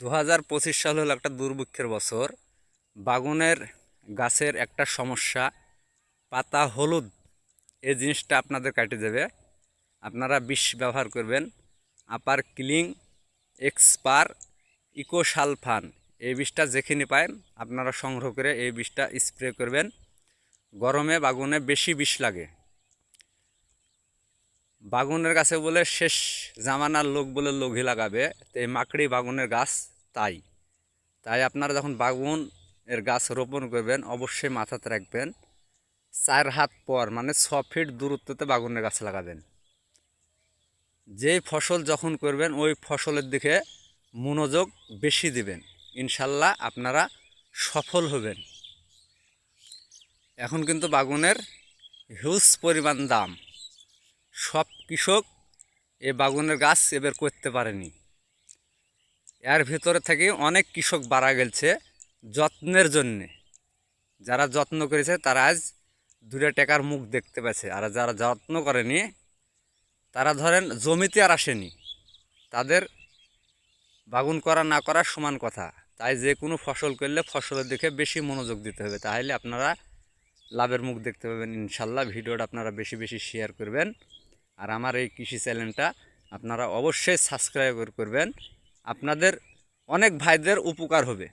দু হাজার পঁচিশ সাল হলো একটা দুর্ভিক্ষের বছর। বাগুনের গাছের একটা সমস্যা, পাতা হলুদ এই জিনিসটা আপনাদের কাটে যাবে আপনারা বিষ ব্যবহার করবেন। আপার ক্লিং, এক্সপার ইকোসালফান এই বিষটা যেখানে পায় আপনারা সংগ্রহ করে এই বিষটা স্প্রে করবেন। গরমে বাগুনে বেশি বিষ লাগে। বাগুনের গাছে বলে শেষ জামানার লোক বলে লঘি লাগাবে, তো এই মাকড়ি বাগুনের গাছ তাই। তাই আপনারা যখন বাগুন এর গাছ রোপণ করবেন, অবশ্যই মাথাতে রাখবেন, চার হাত পর মানে ছ ফিট দূরত্বতে বাগুনের গাছ লাগাবেন। যেই ফসল যখন করবেন, ওই ফসলের দিকে মনোযোগ বেশি দিবেন। ইনশাল্লাহ আপনারা সফল হবেন। এখন কিন্তু বাগুনের হিউজ পরিমাণ দাম। সব কৃষক এ বাগুনের গাছ এবার করতে পারেনি। এর ভিতরে থেকে অনেক কৃষক বাড়া গেছে যত্নের জন্যে। যারা যত্ন করেছে তারা আজ দূরে টাকার মুখ দেখতে পাচ্ছে। আর যারা যত্ন করেনি, তারা ধরেন জমিতে আর আসেনি। তাদের বাগুন করা না করা সমান কথা। তাই যে কোনো ফসল করলে ফসলের দিকে বেশি মনোযোগ দিতে হবে। তাহলে আপনারা লাভের মুখ দেখতে পাবেন। ইনশাল্লাহ ভিডিওটা আপনারা বেশি বেশি শেয়ার করবেন। আর আমার এই কৃষি চ্যানেলটা আপনারা অবশ্যই সাবস্ক্রাইব করবেন। আপনাদের অনেক ভাইদের উপকার হবে।